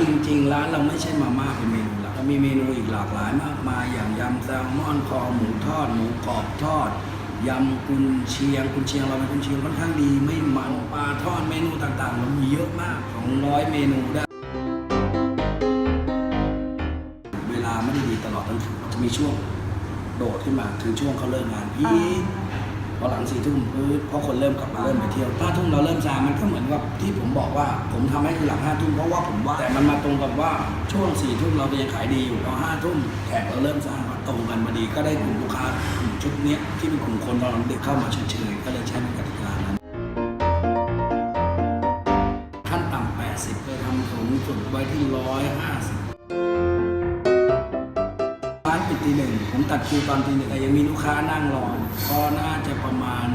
จริง ๆ ร้านเราไม่ใช่มาม่าเป็นเมนูหลักเรามีเมนูอีกหลากหลายมากมาย อย่างยำแซลมอนคอหมูทอดหมูกรอบทอดยำกุนเชียงกุนเชียงเราเป็นกุนเชียงค่อนข้างดีไม่มันปลาทอดเมนูต่างๆเรามีเยอะมาก200เมนูได้ เวลาไม่ได้ดีตลอดทั้งคืนจะมีช่วงโดดขึ้นมาคือช่วงเขาเลิกงานพี่ พอหลังสี่ทุ่มปุ๊บพอคนเริ่มกลับมาเริ่มไปเที่ยวห้าทุ่มเราเริ่มซามันก็เหมือนกับที่ผมบอกว่า ผมทำให้คือหลังห้าทุ่มเพราะว่าผมว่าแต่มันมาตรงกับว่าช่วงสี่ทุ่มเรายังขายดีอยู่พอห้าทุ่มแขกเราเริ่มซามาตรงกันพอดีก็ได้กลุ่มลูกค้ากลุ่มชุดนี้ที่เป็นกลุ่มคนตอนเด็กเข้ามาเฉยๆก็เลยใช้เป็นกติกานั้นขั้นต่ำ80เคยทำสูงสุดไว้ที่150 ตีหนึ่งผมตัดคิวตอนตีหนึ่งแต่ยังมีลูกค้านั่งรอก็น่าจะประมาณ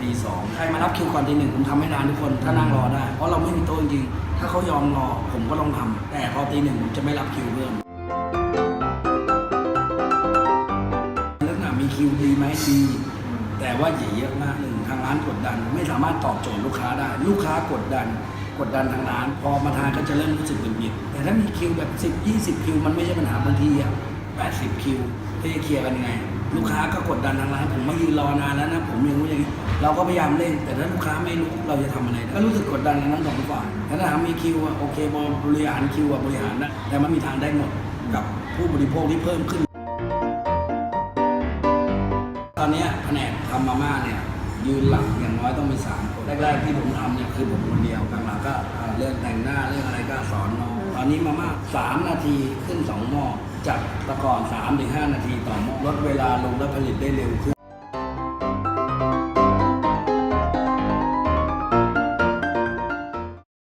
ตีสองใครมารับคิวก่อนตีหนึ่งผมทำให้นานทุกคนถ้านั่งรอได้ เพราะเราไม่มีโต๊ะจริงถ้าเขายอมรอผมก็ต้องทำแต่พอตีหนึ่งผมจะไม่รับคิวเพิ่มลักษณะมีคิวดีไหมดีแต่ว่าอย่าเยอะมากหนึ่งทางร้านกดดัน ไม่สามารถตอบโจทย์ลูกค้าได้ ลูกค้ากดดัน กดดันทางร้าน พอมาทานก็จะเริ่มรู้สึกเป็นบิดแต่ถ้ามีคิวแบบ 10 20 คิวมันไม่ใช่ปัญหาบางทีอะ 80 คิวจะเคลียร์กันยังไง ลูกค้าก็กดดันทางร้านผมมายืนรอนานแล้วนะ ผมยังรู้อย่างนี้เราก็พยายามเร่งแต่ถ้าลูกค้าไม่รู้เราจะทำอะไรก็รู้สึกกดดันกันทั้งสองฝ่ายแต่ถ้าถามมีคิวอะโอเคบริหารคิวอะบริหารนะแต่มันมีทางได้หมดกับผู้บริโภคที่เพิ่มขึ้น ตอนเนี้ยแผนกทำมาม่าเนี่ยยืนหลังอย่างน้อยต้องมีสามคนแรกๆที่ผมทำเนี่ยคือผมคนเดียวหลังๆก็เอ่อเรื่องแต่งหน้าเรื่องอะไรก็สอน นี้มาม่าสามนาทีขึ้นสองหม้อจากตะก่อนสามถึงห้านาทีต่อหม้อลดเวลาลงและผลิตได้เร็วขึ้น